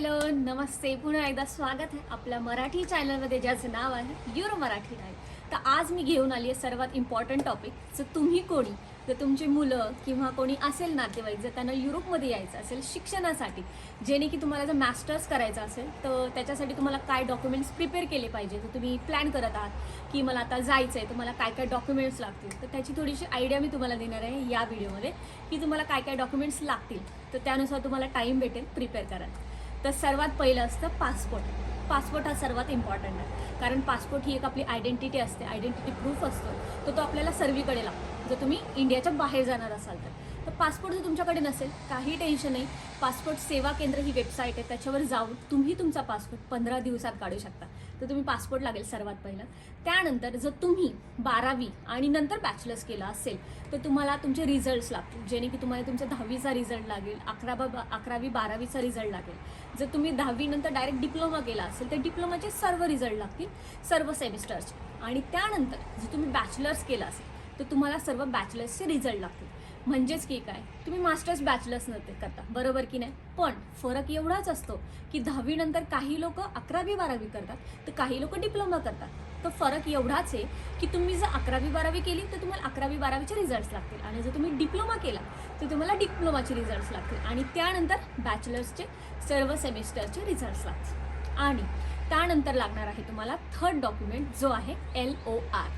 Hello नमस्ते. पुन्हा एकदा स्वागत आहे आपल्या मराठी चॅनलमध्ये ज्याचं नाव आहे युरो मराठी लाईव्ह तर आज मी घेऊन आली आहे सर्वात इम्पॉर्टंट टॉपिक जर तुम्ही कोणी? जर तुमची मुलं किंवा कोणी असेल नातेवाईक जर त्यांना युरोपमध्ये यायचं असेल शिक्षणासाठी जेणे की तुम्हाला जर मास्टर्स करायचं असेल तर त्याच्यासाठी तुम्हाला काय डॉक्युमेंट्स प्रिपेअर केले पाहिजे? तर तुम्ही प्लॅन करत आहात की मला आता जायचं आहे तुम्हाला काय काय डॉक्युमेंट्स लागतील? तर त्याची थोडीशी आयडिया मी तुम्हाला देणार आहे या व्हिडिओमध्ये की तुम्हाला काय काय डॉक्युमेंट्स लागतील. तर त्यानुसार तुम्हाला टाईम भेटेल प्रिपेअर करायला. तर सर्वात पहिलं असतं पासपोर्ट. पासपोर्ट हा सर्वात इम्पॉर्टंट आहे. कारण पासपोर्ट ही एक आपली आयडेंटिटी असते. आयडेंटिटी प्रूफ असतो. तर तो आपल्याला सर्वीकडे लागतो. जर तुम्ही इंडियाच्या बाहेर जाणार असाल तर. तर पासपोर्ट जर तुमच्याकडे नसेल काही टेन्शन नाही. पासपोर्ट सेवा केंद्र ही वेबसाईट आहे. त्याच्यावर जाऊन तुम्ही तुमचा पासपोर्ट पंधरा दिवसात काढू शकता. तर तुम्ही पासपोर्ट लागेल सर्वात पहिलं. त्यानंतर जर तुम्ही बारावी आणि नंतर बॅचलर्स केला असेल तर तुम्हाला तुमचे रिझल्ट्स लागतील. जेणे की तुम्हाला तुमचा दहावीचा रिझल्ट लागेल अकरा बा अकरावी बारावीचा रिझल्ट लागेल. जर तुम्ही दहावीनंतर डायरेक्ट डिप्लोमा केला असेल तर डिप्लोमाचे सर्व रिझल्ट लागतील सर्व सेमिस्टर्सचे. आणि त्यानंतर जर तुम्ही बॅचलर्स केला असेल तर तुम्हाला सर्व बॅचलर्सचे रिझल्ट लागतील. म्हणजेच की काय? तुम्ही मास्टर्स बॅचलर्स नव्हते करता. बरोबर की नाही? पण फरक एवढाच असतो की दहावीनंतर काही लोक अकरावी बारावी करतात तर काही लोक डिप्लोमा करतात. तर फरक एवढाच आहे की तुम्ही जर अकरावी बारावी केली तर तुम्हाला अकरावी बारावीचे रिझल्ट्स लागतील. आणि जर तुम्ही डिप्लोमा केला तर तुम्हाला डिप्लोमाचे रिझल्ट्स लागतील. आणि त्यानंतर बॅचलर्सचे सर्व सेमिस्टरचे रिझल्ट्स लागतील. आणि त्यानंतर लागणार आहे तुम्हाला थर्ड डॉक्युमेंट जो आहे एल ओ आर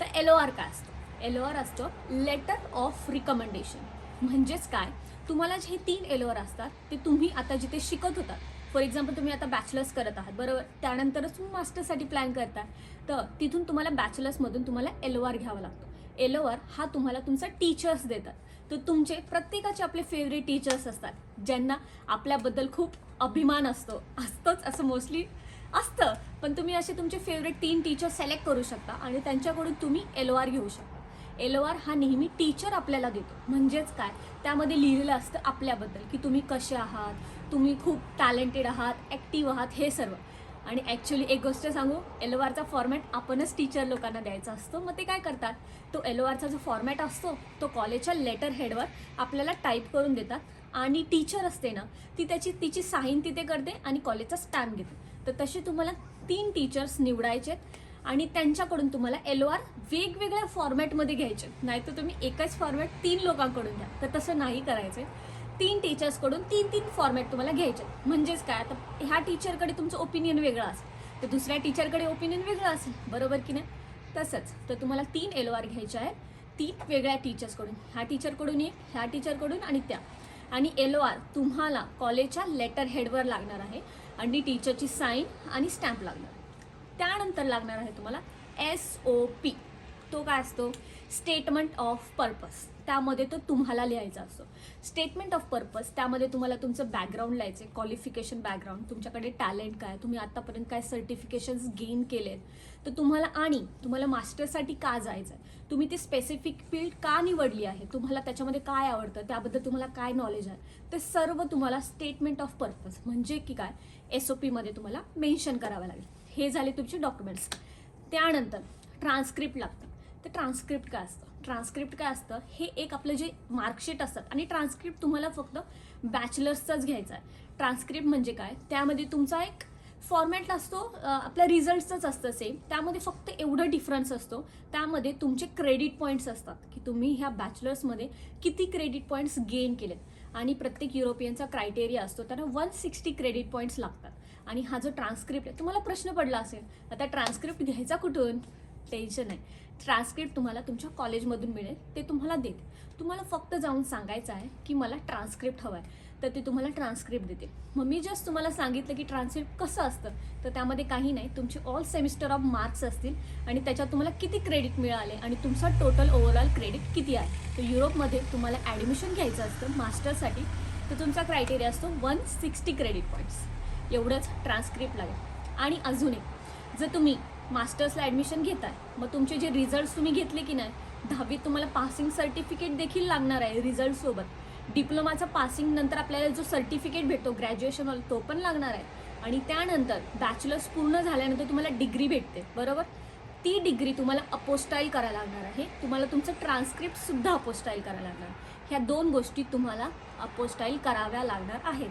तर एल ओ आर काय असतो? एल ओ आर असतो लेटर ऑफ रिकमेंडेशन म्हणजेच काय? तुम्हाला जे तीन एल ओ आर असतात ते तुम्ही आता जिथे शिकत होतात. फॉर एक्झाम्पल तुम्ही आता बॅचलर्स करत आहात बरोबर? त्यानंतरच तुम्ही मास्टर्ससाठी प्लॅन करता तर तिथून तुम्हाला बॅचलर्समधून तुम्हाला एल ओ आर घ्यावा लागतो. एल ओ आर हा तुम्हाला तुमचा टीचर्स देतात. तर तुमचे प्रत्येकाचे आपले फेवरेट टीचर्स असतात ज्यांना आपल्याबद्दल खूप अभिमान असतो. असतोच असं मोस्टली असतं. पण तुम्ही असे तुमचे फेवरेट तीन टीचर सिलेक्ट करू शकता आणि त्यांच्याकडून तुम्ही एल ओ आर घेऊ शकता. एल आर हा नेहमी टीचर आपल्याला देतो. म्हणजेच काय? त्यामध्ये लिहिलेलं असतं आपल्याबद्दल की तुम्ही कसे आहात? तुम्ही खूप टॅलेंटेड आहात ॲक्टिव्ह आहात हे सर्व. आणि ॲक्च्युली एक गोष्ट सांगू एल आरचा फॉर्मॅट आपणच टीचर लोकांना द्यायचा असतो. मग ते काय करतात? तो एल आरचा जो फॉर्मॅट असतो तो कॉलेजच्या लेटर हेडवर आपल्याला टाईप करून देतात. आणि टीचर असते ना ती त्याची तिची साईन तिथे करते आणि कॉलेजचा स्टॅम्प घेते. तर तसे तुम्हाला तीन टीचर्स निवडायचे आणि त्यांच्याकडून तुम्हाला एल ओ आर वेगवेगळ्या फॉर्मॅटमध्ये घ्यायचे. नाही तर तुम्ही एकच फॉर्मॅट तीन लोकांकडून घ्या. तर तसं नाही करायचं. तीन टीचर्सकडून तीन तीन फॉर्मॅट तुम्हाला घ्यायचे. म्हणजेच काय? आता ह्या टीचरकडे तुमचं ओपिनियन वेगळं असेल. तर दुसऱ्या टीचरकडे ओपिनियन वेगळं असेल. बरोबर की नाही? तसंच. तर तुम्हाला तीन एल ओ आर घ्यायचे आहेत. तीन वेगळ्या टीचर्सकडून ह्या टीचरकडून एक ह्या टीचरकडून आणि त्या. आणि एल ओ आर तुम्हाला कॉलेजच्या लेटर हेडवर लागणार आहे. आणि टीचरची साईन आणि स्टॅम्प लागणार. त्यानंतर लागणार आहे तुम्हाला एस ओ पी तो काय असतो? स्टेटमेंट ऑफ पर्पज त्यामध्ये तो तुम्हाला लिहायचा असतो. स्टेटमेंट ऑफ पर्पज त्यामध्ये तुम्हाला तुमचं बॅकग्राऊंड लिहायचं आहे. क्वालिफिकेशन बॅकग्राऊंड तुमच्याकडे टॅलेंट काय तुम्ही आतापर्यंत काय सर्टिफिकेशन्स गेन केलेत. तर तुम्हाला आणि तुम्हाला मास्टर्ससाठी का जायचं आहे? तुम्ही ती स्पेसिफिक फील्ड का निवडली आहे? तुम्हाला त्याच्यामध्ये काय आवडतं? त्याबद्दल तुम्हाला काय नॉलेज आहे? ते सर्व तुम्हाला स्टेटमेंट ऑफ पर्पज म्हणजे की काय? एस ओ पीमध्ये तुम्हाला मेन्शन करावं लागेल. हे झाले तुमचे डॉक्युमेंट्स त्यानंतर ट्रान्स्क्रिप्ट लागतं. तर ट्रान्स्क्रिप्ट काय असतं? ट्रान्स्क्रिप्ट काय असतं? हे एक आपलं जे मार्कशीट असतात. आणि ट्रान्स्क्रिप्ट तुम्हाला फक्त बॅचलर्सचाच घ्यायचा आहे. ट्रान्स्क्रिप्ट म्हणजे काय? त्यामध्ये तुमचा एक फॉर्मॅट असतो. आपल्या रिझल्टचंच असतं सेम त्यामध्ये फक्त एवढं डिफरन्स असतो. त्यामध्ये तुमचे क्रेडिट पॉईंट्स असतात. की तुम्ही ह्या बॅचलर्समध्ये किती क्रेडिट पॉईंट्स गेन केलेत. आणि प्रत्येक युरोपियनचा क्रायटेरिया असतो. त्यांना वन सिक्स्टी क्रेडिट पॉईंट्स लागतात. आणि हा जो ट्रान्स्क्रिप्ट आहे तुम्हाला प्रश्न पडला असेल आता ट्रान्स्क्रिप्ट घ्यायचा कुठून? टेन्शन नाही. ट्रान्स्क्रिप्ट तुम्हाला तुमच्या कॉलेजमधून मिळेल ते तुम्हाला देत तुम्हाला फक्त जाऊन सांगायचं आहे की मला ट्रान्स्क्रिप्ट हवं आहे. तर ते तुम्हाला ट्रान्स्क्रिप्ट देते मग मी जस्ट तुम्हाला सांगितलं की ट्रान्स्क्रिप्ट कसं असतं तर त्यामध्ये काही नाही. तुमचे ऑल सेमिस्टर ऑफ मार्क्स असतील आणि त्याच्यात तुम्हाला किती क्रेडिट मिळाले आणि तुमचा टोटल ओव्हरऑल क्रेडिट किती आहे. तर युरोपमध्ये तुम्हाला ॲडमिशन घ्यायचं असतं मास्टरसाठी तर तुमचा क्रायटेरिया असतो वन सिक्स्टी क्रेडिट पॉईंट्स एवढंच ट्रान्स्क्रिप्ट लागेल. आणि अजून एक जर तुम्ही मास्टर्सला ॲडमिशन घेताय मग तुमचे जे रिझल्ट्स तुम्ही घेतले की नाही दहावीत तुम्हाला पासिंग सर्टिफिकेट देखील लागणार आहे रिझल्टसोबत डिप्लोमाचा पासिंग नंतर आपल्याला जो सर्टिफिकेट भेटतो ग्रॅज्युएशन तो पण लागणार आहे. आणि त्यानंतर बॅचलर्स पूर्ण झाल्यानंतर तुम्हाला डिग्री भेटते बरोबर? ती डिग्री तुम्हाला अपोस्टाईल करायला लागणार आहे. तुम्हाला तुमचं ट्रान्स्क्रिप्टसुद्धा अपोस्टाईल करायला लागणार. ह्या दोन गोष्टी तुम्हाला अपोस्टाईल कराव्या लागणार आहेत.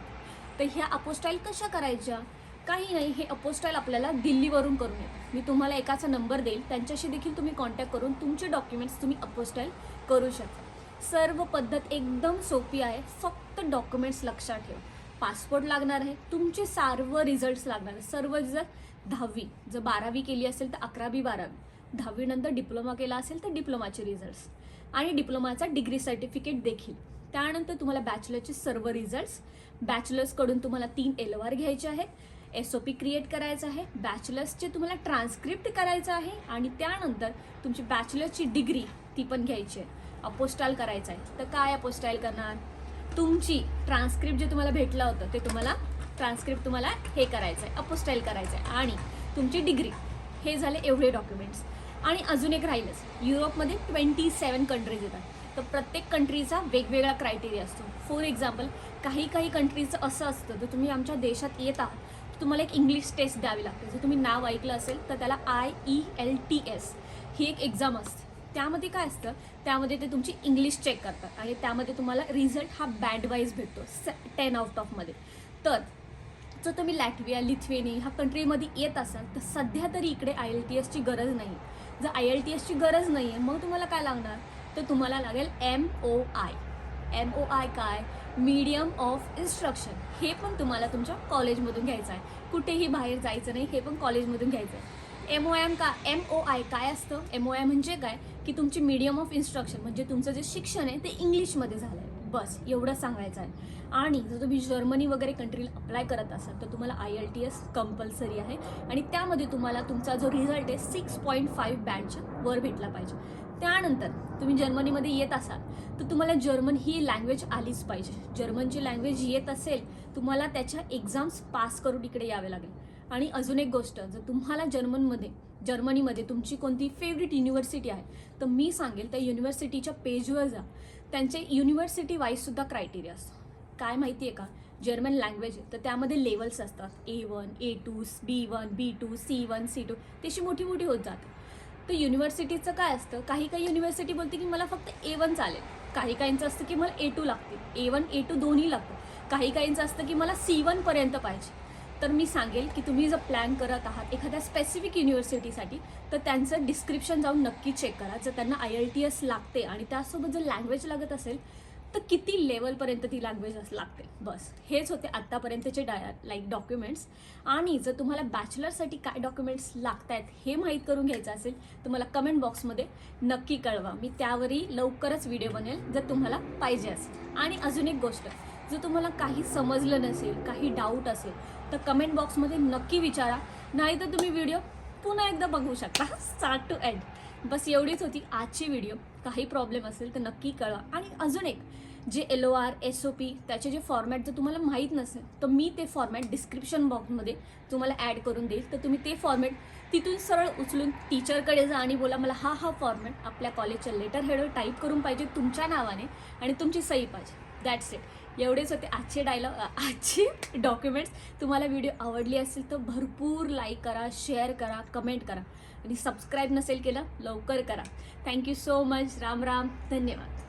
तर ह्या अपोस्टाईल कशा करायच्या? काही नाही हे अपोस्टाईल आपल्याला दिल्लीवरून करून येतं. मी तुम्हाला एकाचा नंबर देईल त्यांच्याशी देखील तुम्ही कॉन्टॅक्ट करून तुमचे डॉक्युमेंट्स तुम्ही अपोस्टाईल करू शकता. सर्व पद्धत एकदम सोपी आहे फक्त डॉक्युमेंट्स लक्षात ठेवा. पासपोर्ट लागणार आहे तुमचे सर्व रिझल्ट्स लागणार आहे. सर्व जर दहावी जर बारावी केली असेल तर अकरावी बारावी. दहावीनंतर डिप्लोमा केला असेल तर डिप्लोमाचे रिझल्ट्स आणि डिप्लोमाचा डिग्री सर्टिफिकेट देखील. त्यानंतर तुम्हाला बॅचलरचे सर्व रिझल्ट्स बॅचलर्सकडून तुम्हाला तीन एलवार घ्यायचे आहेत एस ओ पी क्रिएट करायचं आहे बॅचलर्सचे तुम्हाला ट्रान्स्क्रिप्ट करायचं आहे आणि त्यानंतर तुमची बॅचलर्सची डिग्री ती पण घ्यायची आहे. अपोस्टाईल करायचं आहे. तर काय अपोस्टाईल करणार? तुमची ट्रान्स्क्रिप्ट जे तुम्हाला भेटलं होतं ते तुम्हाला ट्रान्स्क्रिप्ट तुम्हाला हे करायचं आहे अपोस्टाईल करायचं आहे आणि तुमची डिग्री हे झाले एवढे डॉक्युमेंट्स आणि अजून एक राहीलच. युरोपमध्ये ट्वेंटी सेवन कंट्रीज येतात. तर प्रत्येक कंट्रीचा वेगवेगळा क्रायटेरिया असतो. फॉर एक्झाम्पल काही काही कंट्रीचं असं असतं जर तुम्ही आमच्या देशात येत आहात तर तुम्हाला एक इंग्लिश टेस्ट द्यावी लागते. जर तुम्ही नाव ऐकलं असेल तर त्याला I E L T S ही एक एक्झाम असते. त्यामध्ये काय असतं? त्यामध्ये ते तुमची इंग्लिश चेक करतात आणि त्यामध्ये तुम्हाला रिझल्ट हा बँडवाईज भेटतो भेटतो टेन आउट ऑफमध्ये तर जर तुम्ही लॅटविया लिथवेनी ह्या कंट्रीमध्ये येत असाल तर सध्या तरी इकडे आय एल टी एसची गरज नाही. जर आय एल टी एसची गरज नाही आहे मग तुम्हाला काय लागणार? तर तुम्हाला लागेल M O I M O I काय? मीडियम ऑफ इन्स्ट्रक्शन हे पण तुम्हाला तुमच्या कॉलेजमधून घ्यायचं आहे. कुठेही बाहेर जायचं नाही हे पण कॉलेजमधून घ्यायचं आहे. एम ओ एम का एम ओ आय काय असतं? एम ओ आय म्हणजे काय? की तुमची मीडियम ऑफ इन्स्ट्रक्शन म्हणजे तुमचं जे शिक्षण आहे ते इंग्लिशमध्ये झालं आहे बस एवढं सांगायचं आहे. आणि जर तुम्ही जर्मनी वगैरे कंट्रीला अप्लाय करत असाल तर तुम्हाला I L T S compulsory आहे. आणि त्यामध्ये तुम्हाला तुमचा जो रिझल्ट आहे सिक्स पॉईंट फाईव्ह बँडच्या वर भेटला पाहिजे. त्यानंतर तुम्ही जर्मनीमध्ये येत असाल तर तुम्हाला जर्मन ही लँग्वेज आलीच पाहिजे. जर्मनची लँग्वेज येत असेल तुम्हाला त्याच्या एक्झाम्स पास करून इकडे यावे लागेल. आणि अजून एक गोष्ट जर तुम्हाला जर्मनमध्ये जर्मनीमध्ये तुमची कोणती फेवरेट युनिव्हर्सिटी आहे तर मी सांगेल त्या युनिव्हर्सिटीच्या पेजवर जा. त्यांचे युनिव्हर्सिटी वाईजसुद्धा क्रायटेरिया असतो काय माहिती आहे का? जर्मन लँग्वेज आहे तर त्यामध्ये लेवल्स असतात. A one A two B one B two C one C two तशी मोठी मोठी होत जाते तर युनिव्हर्सिटीचं काय असतं? काही काही युनिव्हर्सिटी बोलते की मला फक्त ए वन चालेल. काही काहींचं असतं की मला ए टू लागते ए वन ए टू दोन्ही लागतं काही काहींचं असतं की मला सी वनपर्यंत पाहिजे. तर मी सांगेल की तुम्ही जर प्लॅन करत आहात एखाद्या स्पेसिफिक युनिव्हर्सिटीसाठी तर त्यांचं डिस्क्रिप्शन जाऊन नक्की चेक करा. जर त्यांना आय एल टी एस लागते आणि त्यासोबत जर लँग्वेज लागत असेल तर किती लेवलपर्यंत ती लँग्वेज लागते. बस. हेच होते आत्तापर्यंतचे डाय लाईक डॉक्युमेंट्स आणि जर तुम्हाला बॅचलरसाठी काय डॉक्युमेंट्स लागत आहेत हे माहीत करून घ्यायचं असेल तर मला कमेंट बॉक्समध्ये नक्की कळवा. मी त्यावरही लवकरच व्हिडिओ बनेल जर तुम्हाला पाहिजे असेल. आणि अजून एक गोष्ट जर तुम्हाला काही समजलं नसेल काही डाऊट असेल तर कमेंट बॉक्समध्ये नक्की विचारा. नाही तर तुम्ही व्हिडिओ पुन्हा एकदा बघू शकता. स्टार्ट टू एंड बस एवढीच होती आजची व्हिडिओ काही प्रॉब्लेम असेल तर नक्की कळवा. आणि अजून एक जे L O R S O P त्याचे जे फॉर्मॅट जर तुम्हाला माहीत नसेल तर मी ते फॉर्मॅट डिस्क्रिप्शन बॉक्समध्ये तुम्हाला ॲड करून देईल. तर तुम्ही ते फॉर्मॅट तिथून सरळ उचलून टीचरकडे जा आणि बोला मला हा हा फॉर्मॅट आपल्या कॉलेजच्या लेटर हेडवर टाईप करून पाहिजे तुमच्या नावाने आणि तुमची सही पाहिजे. दॅट्स इट एवढेच होते आजचे डायलॉग आजचे डॉक्युमेंट्स तुम्हाला व्हिडिओ आवडली असेल तर भरपूर लाईक करा शेअर करा कमेंट करा. आणि सबस्क्राईब नसेल केलं लवकर करा. Thank you so much Ram Ram. धन्यवाद.